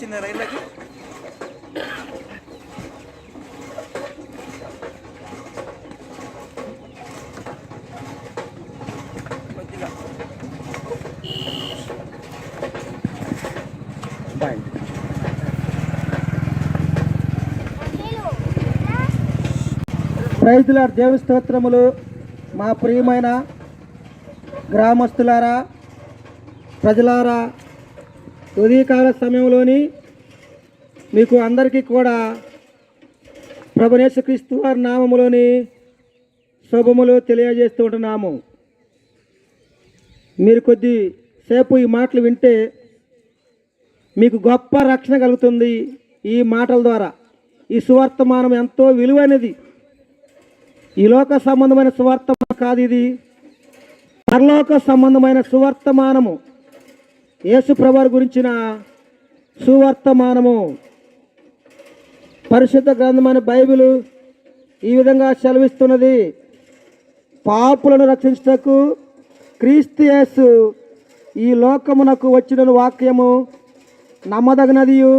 చిన్న రైళ్ళకి. కొద్దిగా. బాయ్ స్తోత్రములు మా ప్రియమైన గ్రామస్తులారా ప్రజలారా ఉదయకాల సమయంలోని మీకు అందరికీ కూడా ప్రభునేశ్వక్రీస్తు వారి నామములోని శుభములు తెలియజేస్తూ ఉంటున్నాము. మీరు కొద్ది సేపు ఈ మాటలు వింటే మీకు గొప్ప రక్షణ కలుగుతుంది ఈ మాటల ద్వారా. ఈ సువర్తమానం ఎంతో విలువైనది. ఈ లోక సంబంధమైన సువర్తమానం కాదు ఇది. పరలోక సంబంధమైన సువర్తమానము. యేసుప్రభారి గురించిన సువర్తమానము. పరిశుద్ధ గ్రంథమైన బైబిల్ ఈ విధంగా సెలవిస్తున్నది. పాపులను రక్షించటకు క్రీస్తు యేసు ఈ లోకమునకు వచ్చిన వాక్యము నమ్మదగినదియు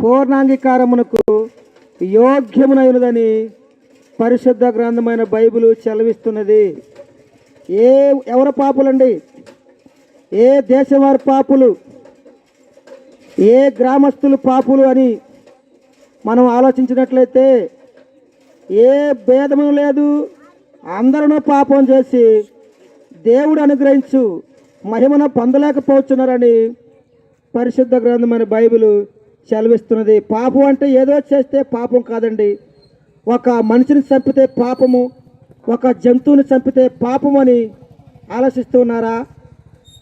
పూర్ణాంగీకారమునకు యోగ్యమునైనదని పరిశుద్ధ గ్రంథమైన బైబిల్ సెలవిస్తున్నది. ఏ ఎవరు పాపులండి? ఏ దేశం పాపులు ఏ గ్రామస్తులు పాపులు అని మనం ఆలోచించినట్లయితే ఏ భేదము లేదు. అందరూ పాపం చేసి దేవుడు అనుగ్రహించు మహిమను పొందలేకపోతున్నారని పరిశుద్ధ గ్రంథమైన బైబిల్ సెలవిస్తున్నది. పాపం అంటే ఏదో చేస్తే పాపం కాదండి. ఒక మనిషిని చంపితే పాపము ఒక జంతువుని చంపితే పాపం అని ఆలోచిస్తున్నారా?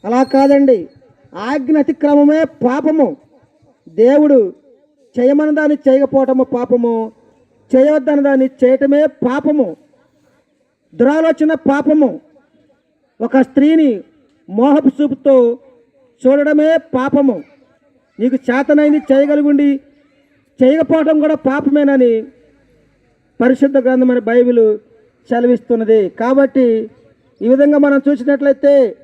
అలా కాదండి. ఆజ్ఞ అతిక్రమమే పాపము. దేవుడు చేయమని దాన్ని చేయకపోవటము పాపము. చేయవద్దని దాన్ని చేయటమే పాపము. దురాలోచన పాపము. ఒక స్త్రీని మోహపు చూపుతో చూడడమే పాపము. నీకు చేతనైంది చేయగలుగుండి. చేయకపోవడం కూడా పాపమేనని పరిశుద్ధ గ్రంథమైన బైబిల్ సెలవిస్తున్నది. కాబట్టి ఈ విధంగా మనం చూసినట్లయితే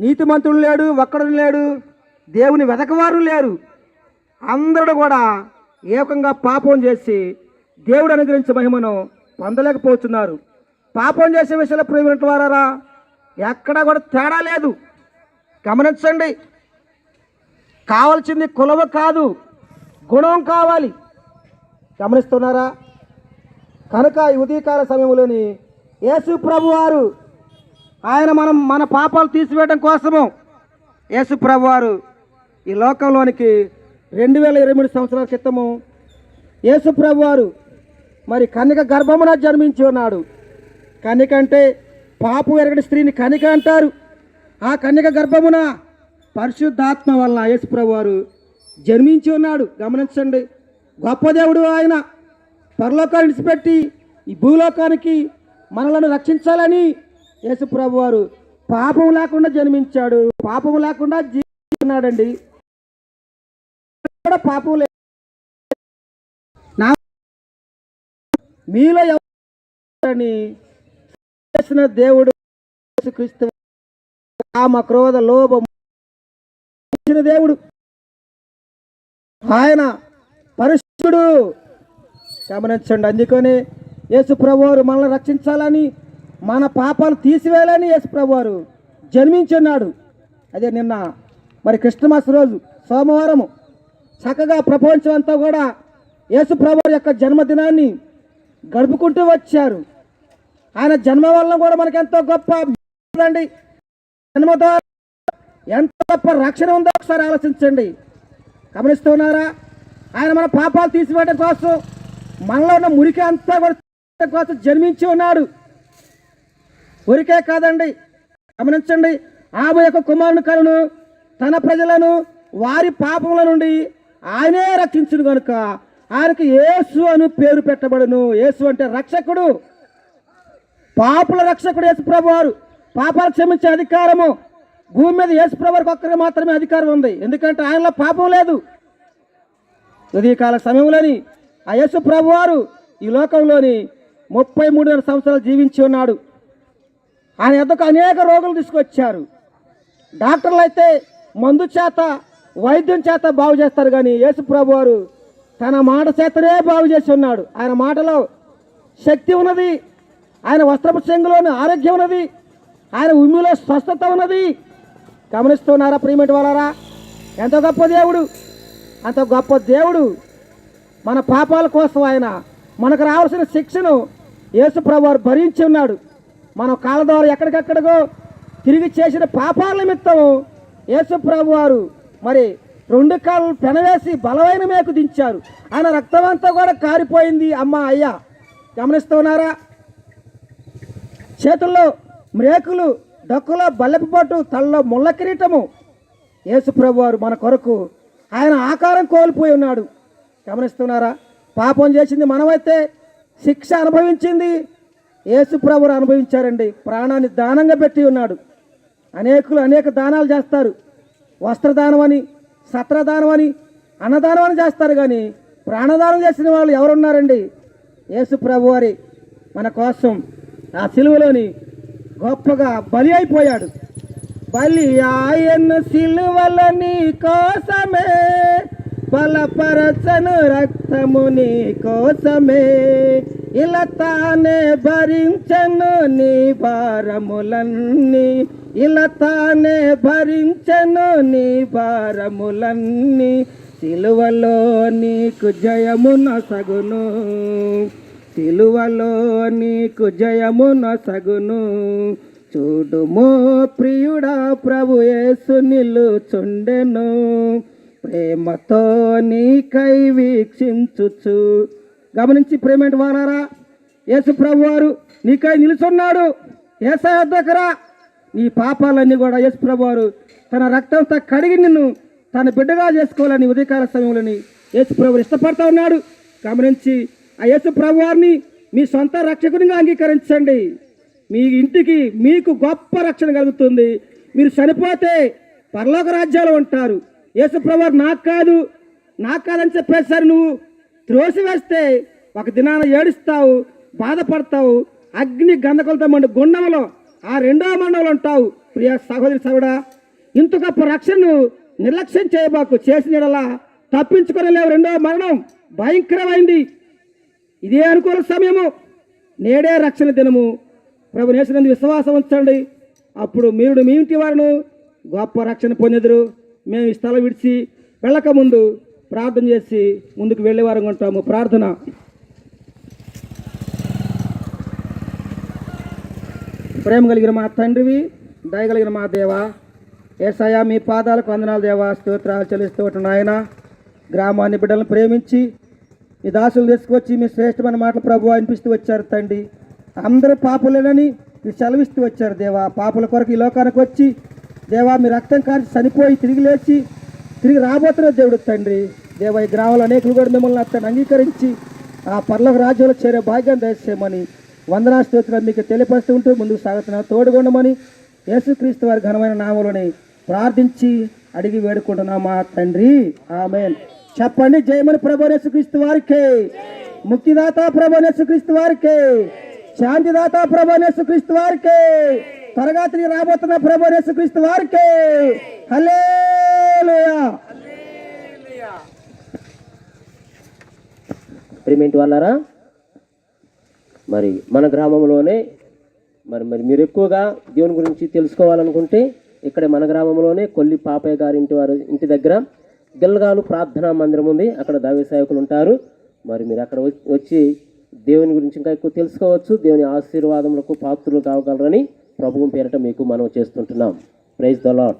నీతిమంతుడు లేడు ఒక్కడు లేడు దేవుని వెతకవారు లేరు. అందరూ కూడా ఏకంగా పాపం చేసి దేవుడు అనుగ్రహించే మహిమను పొందలేకపోతున్నారు. పాపం చేసే విషయంలో ప్రేమినట్టు వారారా ఎక్కడా కూడా తేడా లేదు. గమనించండి కావాల్సింది కులవ కాదు గుణం కావాలి. గమనిస్తున్నారా? కనుక ఈ ఉదయకాల సమయంలోని యేసు ప్రభు వారు ఆయన మనం మన పాపాలు తీసివేయడం కోసము యేసు ప్రభు వారు ఈ లోకంలోనికి రెండు వేల ఇరవై మూడు సంవత్సరాల క్రితము యేసు ప్రభువారు మరి కనిక గర్భమున జన్మించి ఉన్నాడు. కనిక అంటే పాపు ఎరగని స్త్రీని కనిక అంటారు. ఆ కన్యక గర్భమున పరిశుద్ధాత్మ వలన యేసు వారు జన్మించి ఉన్నాడు. గమనించండి. గొప్ప దేవుడు ఆయన. పరలోకాన్ని విడిచిపెట్టి ఈ భూలోకానికి మనలను రక్షించాలని యేసుప్రభు వారు పాపం లేకుండా జన్మించాడు. పాపం లేకుండా జీవిస్తున్నాడండి. కూడా పాపం లేదు నా మీలో ఎవరని చేసిన దేవుడు క్రీస్తు కామ క్రోధ లోభం దేవుడు ఆయన పరిశుద్ధుడు గమనించండి అందుకని యేసు ప్రభువారు మనల్ని రక్షించాలని మన పాపాలు తీసివేయాలని యేసు ప్రభువారు జన్మించున్నాడు. అదే నిన్న మరి క్రిస్టమస్ రోజు సోమవారము చక్కగా ప్రపంచం అంతా కూడా యేసు ప్రభువారి యొక్క జన్మదినాన్ని గడుపుకుంటూ వచ్చారు. ఆయన జన్మ వల్ల కూడా మనకి ఎంతో గొప్ప అండి. జన్మ ద్వారా ఎంత గొప్ప రక్షణ ఉందో ఒకసారి ఆలోచించండి. గమనిస్తున్నారా ఆయన మన పాపాలు తీసివేయడం కోసం మనలో ఉన్న మురికి అంతా కూడా కోసం జన్మించి ఉన్నాడు. ఊరికే కాదండి. గమనించండి. ఆమె యొక్క కుమారుని కలను తన ప్రజలను వారి పాపముల నుండి ఆయనే రక్షించును కనుక ఆయనకు యేసు అను పేరు పెట్టబడును. యేసు అంటే రక్షకుడు. పాపుల రక్షకుడు యేసు ప్రభువారు పాపాలు క్షమించే అధికారము. భూమి మీద యేసు ప్రభు వారికి ఒక్కరికి మాత్రమే అధికారం ఉంది. ఎందుకంటే ఆయనలో పాపం లేదు. ఉదయకాల సమయంలోని ఆ యేసు ప్రభు వారు ఈ లోకంలోని ముప్పై మూడున్నర సంవత్సరాలు జీవించి ఉన్నాడు. ఆయన ఎద్దకు అనేక రోగులు తీసుకొచ్చారు. డాక్టర్లు అయితే మందు చేత వైద్యం చేత బాగు చేస్తారు కానీ యేసు ప్రభు వారు తన మాట చేతనే బాగు చేసి ఉన్నాడు. ఆయన మాటలో శక్తి ఉన్నది ఆయన వస్త్రపు చెంగులోని ఆరోగ్యం ఉన్నది ఆయన ఉమ్మిలో స్వస్థత ఉన్నది. గమనిస్తున్నారా ప్రియమటి వాళ్ళారా? ఎంత గొప్ప దేవుడు అంత గొప్ప దేవుడు మన పాపాల కోసం ఆయన మనకు రావాల్సిన శిక్షను యేసు ప్రభు వారు భరించి ఉన్నాడు. మనం కాళ్ళ ద్వారా ఎక్కడికెక్కడికో తిరిగి చేసిన పాపాల నిమిత్తం యేసుప్రభు వారు మరి రెండు కాళ్ళు పెనవేసి బలమైన మేకు దించారు. ఆయన రక్తం అంతా కూడా కారిపోయింది. అమ్మ అయ్యా గమనిస్తున్నారా? చేతుల్లో మ్రేకులు డొక్కలో బల్లెపు పట్టు తలలో ముళ్ళ కిరీటము యేసుప్రభు వారు మన కొరకు ఆయన ఆకారం కోల్పోయి ఉన్నాడు. గమనిస్తున్నారా? పాపం చేసింది మనమైతే శిక్ష అనుభవించింది. యేసుప్రభురు అనుభవించారండి. ప్రాణాన్ని దానంగా పెట్టి ఉన్నాడు. అనేకులు అనేక దానాలు చేస్తారు. వస్త్రదానం అని సత్రదానం అని అన్నదానం అని చేస్తారు కానీ ప్రాణదానం చేసిన వాళ్ళు ఎవరున్నారండి? యేసు ప్రభు వారి మన కోసం ఆ సిలువలోని గొప్పగా బలి అయిపోయాడు. బలి ఆయన సిలువల నీ కోసమే బలపరచను రక్తము నీ కోసమే. ఇలా తానే భరించను నీ భారములన్నీ. ఇలా తానే భరించను నీ భారములన్నీ. సిలువలో నీకు జయము నసగును సిలువలో నీకు జయము నసగును చూడుమో ప్రియుడా ప్రభు యేసు నిలుచుండెను. ప్రేమతో నీకై వీక్షించుచు. గమనించి ప్రేమేంటి వారారా యేసు ప్రభు వారు నీకై నిలుచున్నాడు. ఏసయ దగ్గరా నీ పాపాలన్నీ కూడా యేసు ప్రభు వారు తన రక్తంతో కడిగి నిన్ను తన బిడ్డగా చేసుకోవాలని ఉదయకాల సమయంలోని యేసు ప్రభు ఇష్టపడతా ఉన్నాడు. గమనించి ఆ యేసు ప్రభు వారిని మీ సొంత రక్షకునిగా అంగీకరించండి. మీ ఇంటికి మీకు గొప్ప రక్షణ కలుగుతుంది. మీరు చనిపోతే పరలోక రాజ్యాలు ఉంటారు. యేసు ప్రభు నాకు కాదు నాకు కాదని చెప్పేసరి నువ్వు. త్రోసివేస్తే ఒక దినాన ఏడుస్తావు బాధపడతావు అగ్ని గంధకులతో మండి గుండంలో ఆ రెండో మండలంలో ఉంటావు ప్రియ సహోదరి సహోడా. ఇంత గొప్ప రక్షణను నిర్లక్ష్యం చేయబాకు చేసిన యెడల తప్పించుకోలేవు రెండో మరణం. భయంకరమైంది. ఇదే అనుకూల సమయము. నేడే రక్షణ దినము. ప్రభు నేసినందు విశ్వాసం ఉంచండి. అప్పుడు మీరు మీ ఇంటి వారిను గొప్ప రక్షణ పొందెదురు. మేము ఈ స్థలం విడిచి వెళ్ళక ముందు ప్రార్థన చేసి ముందుకు వెళ్ళేవారంగా ఉంటాము. ప్రార్థన. ప్రేమ కలిగిన మా తండ్రివి దయగలిగిన మా దేవా ఏసయ్య మీ పాదాలకు వందనాలు దేవా స్తోత్రాలు చెల్లిస్తూ ఉంటున్నాయన గ్రామాన్ని బిడ్డలను ప్రేమించి మీ దాసులు తీసుకొచ్చి మీ శ్రేష్టమైన మాటలు ప్రభు అనిపిస్తూ వచ్చారు తండ్రి. అందరూ పాపులేనని మీరు సెలవిస్తూ వచ్చారు దేవా. పాపుల కొరకు ఈ లోకానికి వచ్చి దేవా మీ రక్తం కాల్చి చనిపోయి తిరిగి లేచి తిరిగి రాబోతున్న దేవుడు తండ్రి. దేవై ఈ అనేకులు కూడా మిమ్మల్ని అతను అంగీకరించి ఆ పర్లకు రాజ్యంలో చేరే భాగ్యం దయచేయమని వందనా స్తోత్రం మీకు తెలియపరుస్తుంటూ ముందుకు సాగుతున్నాను తోడుగొండమని యేసుక్రీస్తు వారి ఘనమైన నామలోని ప్రార్థించి అడిగి వేడుకుంటున్నాం మా తండ్రి. ఆమెన్. చెప్పండి జయమని ప్రభు యేసుక్రీస్తు వారికి. ముక్తిదాత ప్రభు యేసుక్రీస్తు వారికి. శాంతిదాత ప్రభు యేసుక్రీస్తు వారికి. త్వరగా తిరిగి రాబోతున్న ప్రభు యేసుక్రీస్తు వారికి. హలే ప్రిమెంట్ వాళ్ళారా? మరి మన గ్రామంలోనే మరి మరి మీరు ఎక్కువగా దేవుని గురించి తెలుసుకోవాలనుకుంటే ఇక్కడ మన గ్రామంలోనే కొల్లి పాపయ్య గారి ఇంటి వారి ఇంటి దగ్గర గిల్గాలు ప్రార్థనా మందిరం ఉంది. అక్కడ దైవ సేవకులు ఉంటారు. మరి మీరు అక్కడ వచ్చి- వచ్చి దేవుని గురించి ఇంకా ఎక్కువ తెలుసుకోవచ్చు. దేవుని ఆశీర్వాదములకు పాత్రలు కావగలరని ప్రభువు పేరట మీకు మనం చేస్తుంటున్నాం. Praise the lord